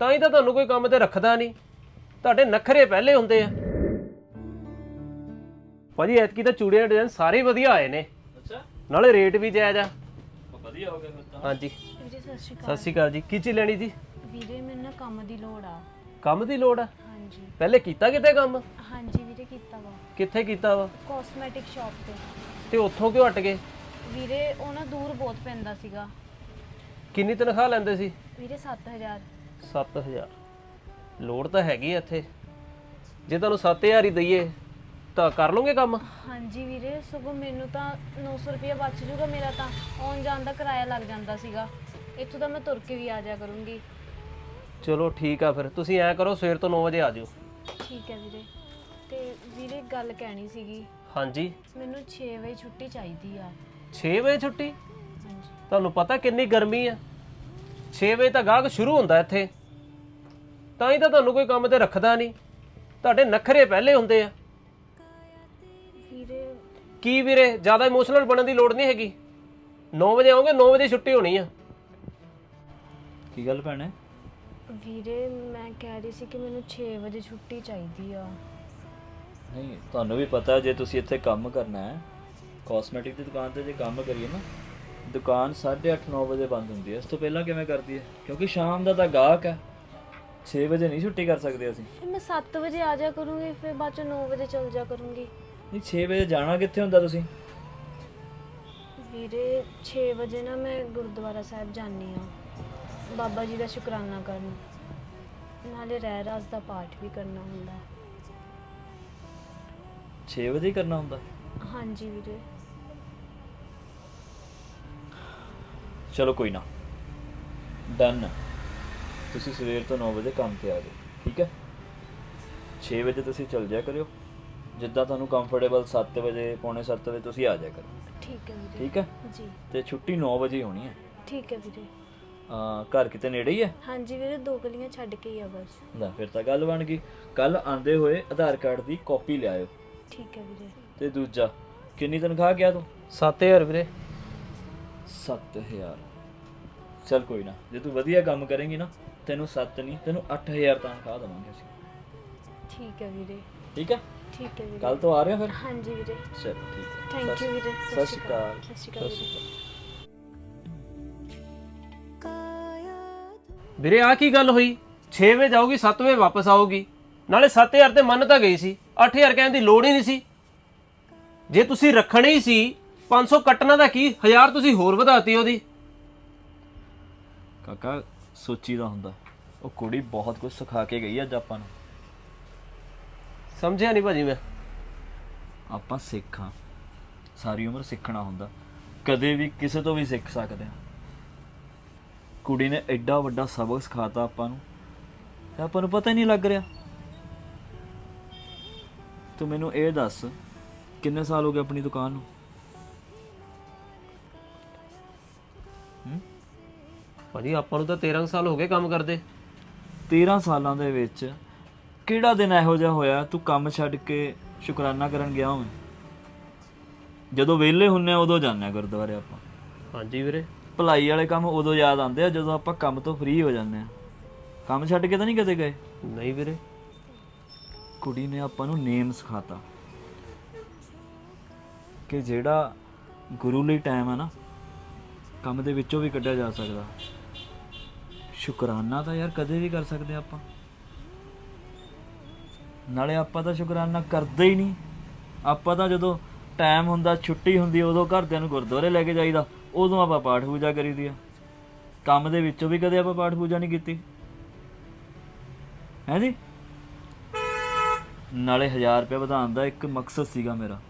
ਤਾਂ ਹੀ ਤਾਂ ਤੁਹਾਨੂੰ ਕੋਈ ਕੰਮ ਤੇ ਰੱਖਦਾ ਨਹੀਂ। ਤੁਹਾਡੇ ਨਖਰੇ ਪਹਿਲੇ ਹੁੰਦੇ ਆ। ਭਾਜੀ ਐਤਕੀ ਤਾਂ ਚੂੜੀਆਂ ਦੇ ਡਿਜ਼ਾਈਨ ਸਾਰੇ ਹੀ ਵਧੀਆ ਆਏ ਨੇ। ਅੱਛਾ। ਨਾਲੇ ਰੇਟ ਵੀ ਜਾਇਜ਼ ਆ। ਵਧੀਆ ਹੋ ਗਿਆ ਫਿਰ ਤਾਂ। ਹਾਂਜੀ। ਵੀਰੇ ਸਤਿ ਸ਼੍ਰੀ ਸਤਿ ਅਕਾਲ ਸ਼੍ਰੀ ਅਕਾਲ ਜੀ। ਕੀ ਚੀਜ਼ ਲੈਣੀ ਜੀ? ਵੀਰੇ ਮੈਨੂੰ ਨਾ ਕੰਮ ਦੀ ਲੋੜ ਆ। ਕੰਮ ਦੀ ਲੋੜ ਆ? ਹਾਂਜੀ। ਪਹਿਲੇ ਕੀਤਾ ਕਿਤੇ ਕੰਮ? ਹਾਂਜੀ ਵੀਰੇ ਕੀਤਾ ਵਾ। ਕਿੱਥੇ ਕੀਤਾ ਵਾ? ਕਾਸਮੈਟਿਕ ਸ਼ਾਪ ਤੇ। ਤੇ ਉੱਥੋਂ ਕਿਉਂ ਹਟ ਗਏ? ਵੀਰੇ ਉਹ ਨਾ ਦੂਰ ਬਹੁਤ ਪੈਂਦਾ ਸੀਗਾ। ਕਿੰਨੀ ਤਨਖਾਹ ਲੈਂਦੇ ਸੀ? ਵੀਰੇ 7000 7000 ਲੋੜ ਤਾਂ ਹੈਗੀ ਆ ਇੱਥੇ। ਜੇ ਤੁਹਾਨੂੰ 7000 ਹੀ ਦਈਏ ਤਾਂ ਕਰ ਲਓਗੇ ਕੰਮ? ਹਾਂਜੀ ਵੀਰੇ ਸਗੋਂ ਮੈਨੂੰ ਤਾਂ 900 ਰੁਪਏ ਬਚ ਜੂਗਾ ਮੇਰਾ ਤਾਂ। ਆਉਣ ਜਾਣ ਦਾ ਕਿਰਾਇਆ ਲੱਗ ਜਾਂਦਾ ਸੀਗਾ। ਇੱਥੋਂ ਤਾਂ ਮੈਂ ਤੁਰ ਕੇ ਵੀ ਆ ਜਾ ਕਰੂੰਗੀ। ਚਲੋ ਠੀਕ ਆ ਫਿਰ। ਤੁਸੀਂ ਐਂ ਕਰੋ ਸਵੇਰ ਤੋਂ 9 ਵਜੇ ਆ ਜਾਓ। ਠੀਕ ਹੈ ਵੀਰੇ। ਤੇ ਵੀਰੇ ਗੱਲ ਕਹਿਣੀ ਸੀਗੀ। ਹਾਂਜੀ। ਮੈਨੂੰ 6 ਵਜੇ ਛੁੱਟੀ ਚਾਹੀਦੀ ਆ। 6 ਵਜੇ ਛੁੱਟੀ? ਹਾਂਜੀ। ਤੁਹਾਨੂੰ ਪਤਾ ਕਿੰਨੀ ਗਰਮੀ ਆ? 6 ਵਜੇ ਤਾਂ ਗਾਹਕ ਸ਼ੁਰੂ ਹੁੰਦਾ ਇੱਥੇ। ਤਾਂ ਹੀ ਤਾਂ ਤੁਹਾਨੂੰ ਕੋਈ ਕੰਮ ਤੇ ਰੱਖਦਾ ਨਹੀਂ। ਤੁਹਾਡੇ ਨਖਰੇ ਪਹਿਲੇ ਹੁੰਦੇ ਆ। ਵੀਰੇ। ਕੀ ਵੀਰੇ ਜ਼ਿਆਦਾ ਇਮੋਸ਼ਨਲ ਬਣਨ ਦੀ ਲੋੜ ਨਹੀਂ ਹੈਗੀ। 9 ਵਜੇ ਆਓਗੇ 9 ਵਜੇ ਛੁੱਟੀ ਹੋਣੀ ਆ। ਕੀ ਗੱਲ ਭੈਣੇ? ਵੀਰੇ ਮੈਂ ਕਹਿ ਰਹੀ ਸੀ ਕਿ ਮੈਨੂੰ 6 ਵਜੇ ਛੁੱਟੀ ਚਾਹੀਦੀ ਆ। ਨਹੀਂ ਤੁਹਾਨੂੰ ਵੀ ਪਤਾ ਜੇ ਤੁਸੀਂ ਇੱਥੇ ਕੰਮ ਕਰਨਾ ਹੈ ਕਾਸਮੈਟਿਕ ਦੀ ਦੁਕਾਨ ਤੇ ਜੇ ਕੰਮ ਕਰੀਏ ਨਾ ਦੁਕਾਨ 8:30 9 ਵਜੇ ਬੰਦ ਹੁੰਦੀ ਹੈ। ਇਸ ਤੋਂ ਪਹਿਲਾਂ ਕਿਵੇਂ ਕਰਦੀ ਹੈ? ਕਿਉਂਕਿ ਸ਼ਾਮ ਦਾ ਤਾਂ ਗਾਹਕ ਹੈ। 6 ਵਜੇ ਨਹੀਂ ਛੁੱਟੀ ਕਰ ਸਕਦੇ ਅਸੀਂ। ਫਿਰ ਮੈਂ 7 ਵਜੇ ਆ ਜਾ ਕਰੂੰਗੀ ਫਿਰ ਬਾਅਦ ਚ 9 ਵਜੇ ਚਲ ਜਾ ਕਰੂੰਗੀ। ਨਹੀਂ 6 ਵਜੇ ਜਾਣਾ ਕਿੱਥੇ ਹੁੰਦਾ ਤੁਸੀਂ? ਵੀਰੇ 6 ਵਜੇ ਨਾ ਮੈਂ ਗੁਰਦੁਆਰਾ ਸਾਹਿਬ ਜਾਣੀ ਆ ਬਾਬਾ ਜੀ ਦਾ ਸ਼ੁਕਰਾਨਾ ਕਰਨ। ਨਾਲੇ ਰਹਿ ਰਾਸ ਦਾ ਪਾਠ ਵੀ ਕਰਨਾ ਹੁੰਦਾ। 6 ਵਜੇ ਕਰਨਾ ਹੁੰਦਾ? ਹਾਂਜੀ ਵੀਰੇ। ਚਲੋ ਕੋਈ ਨਾ। ਡਨ ਤੁਸੀਂ ਸਵੇਰ ਤੋਂ 9 ਵਜੇ ਕੰਮ ਤੇ ਆ ਜਾਓ ਠੀਕ ਹੈ? 6 ਵਜੇ ਤੁਸੀਂ ਚੱਲ ਜਾਇਆ ਕਰਿਓ। ਜਿੱਦਾਂ ਤੁਹਾਨੂੰ ਕੰਫਰਟੇਬਲ 7 ਵਜੇ ਪੌਣੇ 7 ਵਜੇ ਤੁਸੀਂ ਆ ਜਾਇਆ ਕਰੋ। ਠੀਕ ਹੈ ਵੀਰੇ। ਠੀਕ ਹੈ? ਜੀ। ਤੇ ਛੁੱਟੀ 9 ਵਜੇ ਹੋਣੀ ਹੈ। ਠੀਕ ਹੈ ਵੀਰੇ। ਆ ਘਰ ਕਿਤੇ ਨੇੜੇ ਹੀ ਹੈ? ਹਾਂਜੀ ਵੀਰੇ ਦੋ ਗਲੀਆਂ ਛੱਡ ਕੇ ਹੀ ਆ ਬਸ। ਲੈ ਫਿਰ ਤਾਂ ਗੱਲ ਬਣ ਗਈ। ਕੱਲ ਆਂਦੇ ਹੋਏ ਆਧਾਰ ਕਾਰਡ ਦੀ ਕਾਪੀ ਲਿਆਇਓ। ਠੀਕ ਹੈ ਵੀਰੇ। ਤੇ ਦੂਜਾ ਕਿੰਨੀ ਤਨਖਾਹ ਗਿਆ ਤੂੰ? 7000 ਵੀਰੇ। 7000 ਚਲ ਕੋਈ ਨਾ ਜੇ ਤੂੰ ਵਧੀਆ ਕੰਮ ਕਰੇਂਗੀ ਨਾ ਤੈਨੂੰ 7 ਨਹੀਂ ਤੈਨੂੰ 8000 ਤਨਖਾਹ ਦੇਵਾਂਗੇ ਅਸੀਂ। ਠੀਕ ਹੈ ਵੀਰੇ। ਠੀਕ ਹੈ? ਠੀਕ ਹੈ ਵੀਰੇ। ਕੱਲ ਤੋਂ ਆ ਰਿਹਾ ਫਿਰ? ਹਾਂਜੀ ਵੀਰੇ। ਚਲ ਠੀਕ ਹੈ। ਥੈਂਕ ਯੂ ਵੀਰੇ। ਸਤਿ ਸ਼੍ਰੀ ਅਕਾਲ। ਸਤਿ ਸ਼੍ਰੀ ਅਕਾਲ ਵੀਰੇ। ਵੀਰੇ ਆ ਕੀ ਗੱਲ ਹੋਈ? 6 ਵਜੇ ਜਾਊਗੀ 7 ਵਜੇ ਵਾਪਸ ਆਊਗੀ। ਨਾਲੇ 7000 ਤੇ ਮੰਨ ਤਾਂ ਗਈ ਸੀ। 8000 ਕਹਿਣ ਦੀ ਲੋੜ ਹੀ ਨਹੀਂ ਸੀ। ਜੇ ਤੁਸੀਂ ਰੱਖਣੀ ਹੀ ਸੀ 500 ਕੱਟਣਾ ਦਾ ਕੀ? 1000 ਤੁਸੀਂ ਹੋਰ ਵਧਾਤੀ ਉਹਦੀ। ਕਾਕਾ ਸੋਚੀਦਾ ਹੁੰਦਾ। ਉਹ ਕੁੜੀ ਬਹੁਤ ਕੁਝ ਸਿਖਾ ਕੇ ਗਈ ਅੱਜ ਆਪਾਂ ਨੂੰ। ਸਮਝਿਆ ਨਹੀਂ ਭਾਜੀ ਮੈਂ। ਆਪਾਂ ਸਿੱਖਾਂ। ਸਾਰੀ ਉਮਰ ਸਿੱਖਣਾ ਹੁੰਦਾ। ਕਦੇ ਵੀ ਕਿਸੇ ਤੋਂ ਵੀ ਸਿੱਖ ਸਕਦੇ ਆ ਕੁੜੀ ਨੇ ਐਡਾ ਵੱਡਾ ਸਬਕ ਸਿਖਾਤਾ ਆਪਾਂ ਨੂੰ। ਤੇ ਆਪਾਂ ਨੂੰ ਪਤਾ ਹੀ ਨਹੀਂ ਲੱਗ ਰਿਹਾ। ਤੂੰ ਮੈਨੂੰ ਇਹ ਦੱਸ ਕਿੰਨੇ ਸਾਲ ਹੋ ਗਏ ਆਪਣੀ ਦੁਕਾਨ ਨੂੰ? ਭਾਜੀ ਆਪਾਂ ਨੂੰ ਤਾਂ 13 ਸਾਲ ਹੋ ਗਏ ਕੰਮ ਕਰਦੇ। 13 ਸਾਲਾਂ ਦੇ ਵਿੱਚ ਕਿਹੜਾ ਦਿਨ ਇਹੋ ਜਿਹਾ ਹੋਇਆ ਤੂੰ ਕੰਮ ਛੱਡ ਕੇ ਸ਼ੁਕਰਾਨਾ ਕਰਨ ਗਿਆ ਹੋਵੇਂ? ਜਦੋਂ ਵਿਹਲੇ ਹੁੰਨੇ ਆ ਉਦੋਂ ਜਾਂਦੇ ਆ ਗੁਰਦੁਆਰੇ ਆਪਾਂ। ਹਾਂਜੀ ਵੀਰੇ। ਭਲਾਈ ਵਾਲੇ ਕੰਮ ਉਦੋਂ ਯਾਦ ਆਉਂਦੇ ਆ ਜਦੋਂ ਆਪਾਂ ਕੰਮ ਤੋਂ ਫ੍ਰੀ ਹੋ ਜਾਂਦੇ ਆ। ਕੰਮ ਛੱਡ ਕੇ ਤਾਂ ਨਹੀਂ ਕਦੇ ਗਏ? ਨਹੀਂ ਵੀਰੇ। ਕੁੜੀ ਨੇ ਆਪਾਂ ਨੂੰ ਨੇਮ ਸਿਖਾਤਾ। ਕਿ ਜਿਹੜਾ ਗੁਰੂ ਲਈ ਟਾਈਮ ਹੈ ਨਾ ਕੰਮ ਦੇ ਵਿੱਚੋਂ ਵੀ ਕੱਢਿਆ ਜਾ ਸਕਦਾ। ਸ਼ੁਕਰਾਨਾ ਤਾਂ ਯਾਰ ਕਦੇ ਵੀ ਕਰ ਸਕਦੇ ਆਪਾਂ। ਨਾਲੇ ਆਪਾਂ ਤਾਂ ਸ਼ੁਕਰਾਨਾ ਕਰਦੇ ਹੀ ਨਹੀਂ। ਆਪਾਂ ਤਾਂ ਜਦੋਂ ਟਾਈਮ ਹੁੰਦਾ, ਛੁੱਟੀ ਹੁੰਦੀ, ਉਦੋਂ ਘਰਦਿਆਂ ਨੂੰ ਗੁਰਦੁਆਰੇ ਲੈ ਕੇ ਜਾਈਦਾ, ਉਦੋਂ ਆਪਾਂ ਪਾਠ ਪੂਜਾ ਕਰੀਦੀ ਆ। ਕੰਮ ਦੇ ਵਿੱਚੋਂ ਵੀ ਕਦੇ ਆਪਾਂ ਪਾਠ ਪੂਜਾ ਨਹੀਂ ਕੀਤੀ। ਹੈ ਜੀ? ਨਾਲੇ 1000 ਰੁਪਏ ਵਧਾਉਣ ਦਾ ਇੱਕ ਮਕਸਦ ਸੀਗਾ ਮੇਰਾ।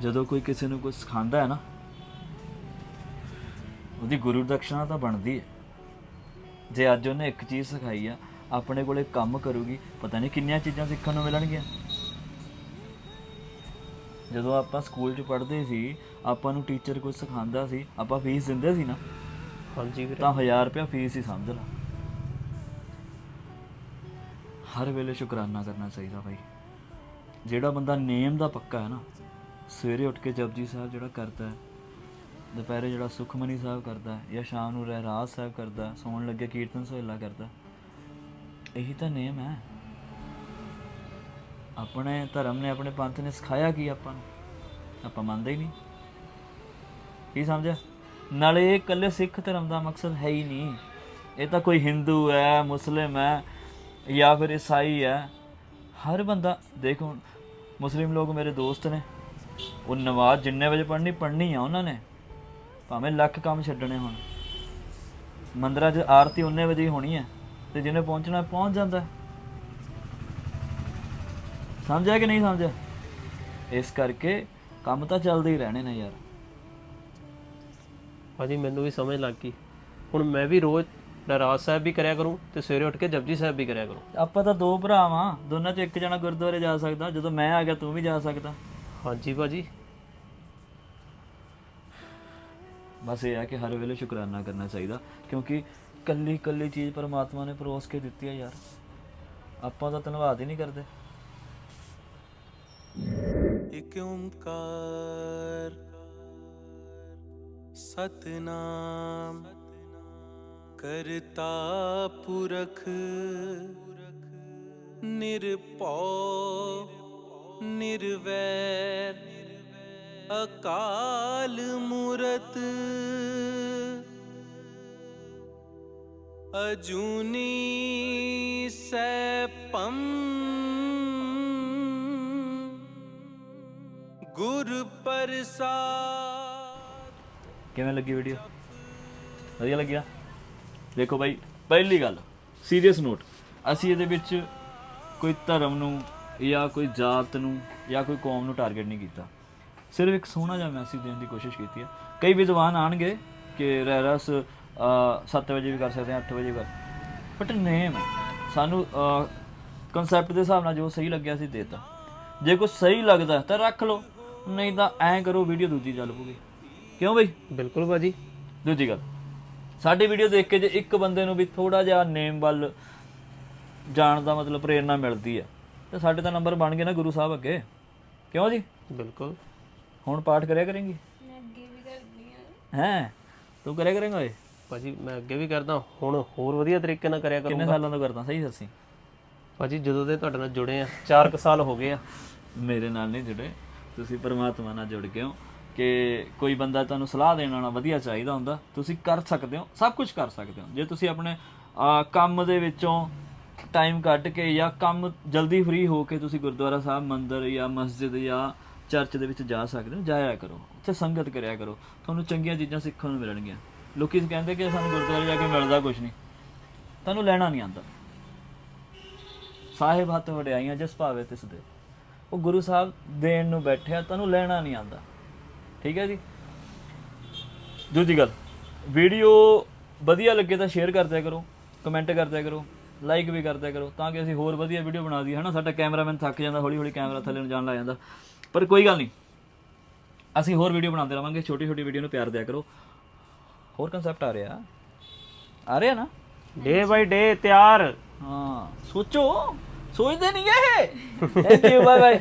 ਜਦੋਂ ਕੋਈ ਕਿਸੇ ਨੂੰ ਕੁਝ ਸਿਖਾਉਂਦਾ ਹੈ ਨਾ, ਉਹਦੀ ਗੁਰੂ ਦਕਸ਼ਨਾ ਤਾਂ ਬਣਦੀ ਹੈ। ਜੇ ਅੱਜ ਉਹਨੇ ਇੱਕ ਚੀਜ਼ ਸਿਖਾਈ ਆ ਆਪਣੇ ਕੋਲੇ ਕੰਮ ਕਰੂਗੀ ਪਤਾ ਨਹੀਂ ਕਿੰਨੀਆਂ ਚੀਜ਼ਾਂ ਸਿੱਖਣ ਨੂੰ ਮਿਲਣਗੀਆਂ। ਜਦੋਂ ਆਪਾਂ ਸਕੂਲ 'ਚ ਪੜ੍ਹਦੇ ਸੀ ਆਪਾਂ ਨੂੰ ਟੀਚਰ ਕੁਝ ਸਿਖਾਉਂਦਾ ਸੀ ਆਪਾਂ ਫੀਸ ਦਿੰਦੇ ਸੀ ਨਾ ਹਾਂਜੀ ਵੀਰੇ। ਤਾਂ 1000 ਰੁਪਏ ਫੀਸ ਹੀ ਸਮਝ ਲਾ ਹਰ ਵੇਲੇ ਸ਼ੁਕਰਾਨਾ ਕਰਨਾ ਚਾਹੀਦਾ ਭਾਈ ਜਿਹੜਾ ਬੰਦਾ ਨੇਮ ਦਾ ਪੱਕਾ ਹੈ ਨਾ ਸਵੇਰੇ ਉੱਠ ਕੇ ਜਪਜੀ ਸਾਹਿਬ ਜਿਹੜਾ ਕਰਦਾ ਹੈ ਦੁਪਹਿਰੇ ਜਿਹੜਾ ਸੁਖਮਨੀ ਸਾਹਿਬ ਕਰਦਾ ਜਾਂ ਸ਼ਾਮ ਨੂੰ ਰਹਿਰਾਸ ਸਾਹਿਬ ਕਰਦਾ ਸੌਣ ਲੱਗੇ ਕੀਰਤਨ ਸੋਹਿਲਾ ਕਰਦਾ ਇਹੀ ਤਾਂ ਨੇਮ ਹੈ। ਆਪਣੇ ਧਰਮ ਨੇ ਆਪਣੇ ਪੰਥ ਨੇ ਸਿਖਾਇਆ ਕੀ ਆਪਾਂ ਨੂੰ? ਆਪਾਂ ਮੰਨਦੇ ਹੀ ਨਹੀਂ। ਕੀ ਸਮਝਿਆ? ਨਾਲੇ ਇਹ ਇਕੱਲੇ ਸਿੱਖ ਧਰਮ ਦਾ ਮਕਸਦ ਹੈ ਹੀ ਨਹੀਂ। ਇਹ ਤਾਂ ਕੋਈ ਹਿੰਦੂ ਹੈ ਮੁਸਲਿਮ ਹੈ ਜਾਂ ਫਿਰ ਈਸਾਈ ਹੈ। ਹਰ ਬੰਦਾ, ਦੇਖੋ ਮੁਸਲਿਮ ਲੋਕ ਮੇਰੇ ਦੋਸਤ ਨੇ। ਉਹ ਨਮਾਜ਼ ਜਿੰਨੇ ਵਜੇ ਪੜ੍ਹਨੀ ਪੜ੍ਹਨੀ ਆ ਉਹਨਾਂ ਨੇ। ਭਾਵੇਂ ਲੱਖ ਕੰਮ ਛੱਡਣੇ ਹੁਣ। ਮੰਦਰਾਂ 'ਚ ਆਰਤੀ ਉਨੇ ਵਜੇ ਹੀ ਹੋਣੀ ਹੈ ਤੇ ਜਿਹਨੇ ਪਹੁੰਚਣਾ ਪਹੁੰਚ ਜਾਂਦਾ ਹੈ। ਸਮਝਿਆ ਕਿ ਨਹੀਂ ਸਮਝਿਆ? ਇਸ ਕਰਕੇ ਕੰਮ ਤਾਂ ਚੱਲਦੇ ਹੀ ਰਹਿਣੇ ਨੇ ਯਾਰ। ਭਾਜੀ ਮੈਨੂੰ ਵੀ ਸਮਝ ਲੱਗ ਗਈ। ਹੁਣ ਮੈਂ ਵੀ ਰੋਜ਼ ਨਰਾਜ਼ ਸਾਹਿਬ ਵੀ ਕਰਿਆ ਕਰੂੰ ਤੇ ਸਵੇਰੇ ਉੱਠ ਕੇ ਜਪਜੀ ਸਾਹਿਬ ਵੀ ਕਰਿਆ ਕਰੂੰ। ਆਪਾਂ ਤਾਂ ਦੋ ਭਰਾ ਵਾਂ। ਦੋਨਾਂ 'ਚ ਇੱਕ ਜਣਾ ਗੁਰਦੁਆਰੇ ਜਾ ਸਕਦਾ ਜਦੋਂ ਮੈਂ ਆ ਗਿਆ ਤੂੰ ਵੀ ਜਾ ਸਕਦਾ। ਹਾਂਜੀ ਭਾਜੀ। ਬਸ ਇਹ ਹੈ ਕਿ ਹਰ ਵੇਲੇ ਸ਼ੁਕਰਾਨਾ ਕਰਨਾ ਚਾਹੀਦਾ, ਕਿਉਂਕਿ ਕੱਲੀ ਕੱਲੀ ਚੀਜ਼ ਪਰਮਾਤਮਾ ਨੇ ਪਰੋਸ ਕੇ ਦਿੱਤੀ ਹੈ ਯਾਰ। ਆਪਾਂ ਤਾਂ ਧੰਨਵਾਦ ਹੀ ਨਹੀਂ ਕਰਦੇ। ਇਕ ਓੰਕਾਰ, ਸਤਨਾਮ ਕਰਤਾ ਪੁਰਖ, ਨਿਰਭਉ, ਨਿਰਵੈਰ। ਅਕਾਲ ਮੂਰਤ, ਅਜੂਨੀ ਸੈਭੰ, ਗੁਰ ਪ੍ਰਸਾਦ। ਕਿਵੇਂ ਲੱਗੀ ਵੀਡੀਓ ਵਧੀਆ ਲੱਗਿਆ? ਦੇਖੋ ਬਾਈ, ਪਹਿਲੀ ਗੱਲ ਸੀਰੀਅਸ ਨੋਟ ਅਸੀਂ ਇਹਦੇ ਵਿੱਚ ਕੋਈ ਧਰਮ ਨੂੰ ਜਾਂ ਕੋਈ ਜਾਤ ਨੂੰ ਜਾਂ ਕੋਈ ਕੌਮ ਨੂੰ ਟਾਰਗੇਟ ਨਹੀਂ ਕੀਤਾ। ਸਿਰਫ ਇੱਕ ਸੋਹਣਾ ਜਿਹਾ ਮੈਸੇਜ ਦੇਣ ਦੀ ਕੋਸ਼ਿਸ਼ ਕੀਤੀ ਹੈ। ਕਈ ਵਿਦਵਾਨ ਆਣਗੇ ਕਿ ਰਹਿਰਸ 7 ਵਜੇ ਵੀ ਕਰ ਸਕਦੇ ਹਾਂ 8 ਵਜੇ ਵੀ ਕਰ। ਬਟ ਨੇਮ ਸਾਨੂੰ ਕਨਸੈਪਟ ਦੇ ਹਿਸਾਬ ਨਾਲ ਜੋ ਸਹੀ ਲੱਗਿਆ ਸੀ ਦੇਤਾ। ਜੇ ਕੋਈ ਸਹੀ ਲੱਗਦਾ ਤਾਂ ਰੱਖ ਲਓ ਨਹੀਂ ਤਾਂ ਐਂ ਕਰੋ ਵੀਡੀਓ ਦੂਜੀ ਚੱਲ ਪੂਗੀ ਕਿਉਂ ਬਈ? ਬਿਲਕੁਲ ਭਾਜੀ। ਦੂਜੀ ਗੱਲ ਸਾਡੀ ਵੀਡੀਓ ਦੇਖ ਕੇ ਜੇ ਇੱਕ ਬੰਦੇ ਨੂੰ ਵੀ ਥੋੜਾ ਜਿਹਾ ਨੇਮ ਵੱਲ ਜਾਣ ਦਾ ਮਤਲਬ ਪ੍ਰੇਰਣਾ ਮਿਲਦੀ ਹੈ ਤੇ ਸਾਡੇ ਤਾਂ ਨੰਬਰ ਬਣ ਗਏ ਨਾ ਗੁਰੂ ਸਾਹਿਬ ਅੱਗੇ। ਕਿਉਂ ਜੀ? ਬਿਲਕੁਲ। ਹੁਣ ਪਾਠ ਕਰਿਆ ਕਰੇਂਗੀ? ਮੈਂ ਅੱਗੇ ਵੀ ਕਰਦੀ ਹਾਂ ਹੈ? ਤੂੰ ਕਰਿਆ ਕਰੇਂਗਾ ਓਏ? ਭਾਜੀ ਮੈਂ ਅੱਗੇ ਵੀ ਕਰਦਾ ਹੁਣ ਹੋਰ ਵਧੀਆ ਤਰੀਕੇ ਨਾਲ ਕਰਿਆ ਕਿੰਨੇ ਕਰੂੰਗਾ। ਸਾਲਾਂ ਤੋਂ ਕਰਦਾ? ਸਹੀ ਦੱਸੀ। ਭਾਜੀ ਜਦੋਂ ਦੇ ਤੁਹਾਡੇ ਨਾਲ ਜੁੜੇ ਆ 4 ਸਾਲ ਹੋ ਗਏ ਆ। ਮੇਰੇ ਨਾਲ ਨਹੀਂ ਜੁੜੇ। ਤੁਸੀਂ ਪਰਮਾਤਮਾ ਨਾਲ ਜੁੜ ਗਏ ਹੋ ਕਿ ਕੋਈ ਬੰਦਾ ਤੁਹਾਨੂੰ ਸਲਾਹ ਦੇਣ ਵਾਲਾ ਵਧੀਆ ਚਾਹੀਦਾ ਹੁੰਦਾ ਤੁਸੀਂ ਕਰ ਸਕਦੇ ਹੋ ਸਭ ਕੁਝ ਕਰ ਸਕਦੇ ਹੋ। ਜੇ ਤੁਸੀਂ ਆਪਣੇ ਅਹ, ਕੰਮ ਦੇ ਵਿੱਚੋਂ ਟਾਈਮ ਕੱਢ ਕੇ ਜਾਂ ਕੰਮ ਜਲਦੀ ਫ੍ਰੀ ਹੋ ਕੇ ਤੁਸੀਂ ਗੁਰਦੁਆਰਾ ਸਾਹਿਬ ਮੰਦਿਰ ਜਾਂ ਮਸਜਿਦ ਜਾਂ ਚਰਚ ਦੇ ਵਿੱਚ ਜਾ ਸਕਦੇ ਹੋ, ਜਾਇਆ ਕਰੋ, ਉੱਥੇ ਸੰਗਤ ਕਰਿਆ ਕਰੋ, ਤੁਹਾਨੂੰ ਚੰਗੀਆਂ ਚੀਜ਼ਾਂ ਸਿੱਖਣ ਨੂੰ ਮਿਲਣਗੀਆਂ। ਲੋਕੀ ਕਹਿੰਦੇ ਕਿ ਸਾਨੂੰ ਗੁਰਦੁਆਰੇ ਜਾ ਕੇ ਮਿਲਦਾ ਕੁਝ ਨਹੀਂ। ਤੁਹਾਨੂੰ ਲੈਣਾ ਨਹੀਂ ਆਉਂਦਾ। ਸਾਹਿਬ ਹੱਥ ਵਡਿਆਈਆਂ ਜਿਸ ਭਾਵੇ ਤਿਸ ਦੇ ਉਹ ਗੁਰੂ ਸਾਹਿਬ ਦੇਣ ਨੂੰ ਬੈਠਿਆ, ਤੁਹਾਨੂੰ ਲੈਣਾ ਨਹੀਂ ਆਉਂਦਾ। ਠੀਕ ਹੈ ਜੀ? ਦੂਜੀ ਗੱਲ, ਵੀਡੀਓ ਵਧੀਆ ਲੱਗੇ ਤਾਂ ਸ਼ੇਅਰ ਕਰਦਿਆ ਕਰੋ ਕਮੈਂਟ ਕਰਦਿਆ ਕਰੋ ਲਾਈਕ ਵੀ ਕਰਦਿਆ ਕਰੋ, ਤਾਂ ਕਿ ਅਸੀਂ ਹੋਰ ਵਧੀਆ ਵੀਡੀਓ ਬਣਾ ਦਈਏ, ਹਨਾ? ਸਾਡਾ ਕੈਮਰਾਮੈਨ ਥੱਕ ਜਾਂਦਾ ਹੌਲੀ ਹੌਲੀ ਕੈਮਰਾ ਥੱਲੇ ਨੂੰ ਜਾਣ ਲੱਗ ਜਾਂਦਾ। ਪਰ ਕੋਈ ਗੱਲ ਨਹੀਂ। ਅਸੀਂ ਹੋਰ ਵੀਡੀਓ ਬਣਾਉਂਦੇ ਰਵਾਂਗੇ। ਛੋਟੀ ਛੋਟੀ ਵੀਡੀਓ ਨੂੰ ਪਿਆਰ ਦਿਆ ਕਰੋ। ਹੋਰ ਕਨਸੈਪਟ ਆ ਰਿਹਾ। ਆ ਰਿਹਾ ਨਾ? ਡੇ ਬਾਈ ਡੇ ਤਿਆਰ। ਹਾਂ। ਸੋਚੋ। ਸੋਚਦੇ ਨਹੀਂ ਇਹ? Thank you bye bye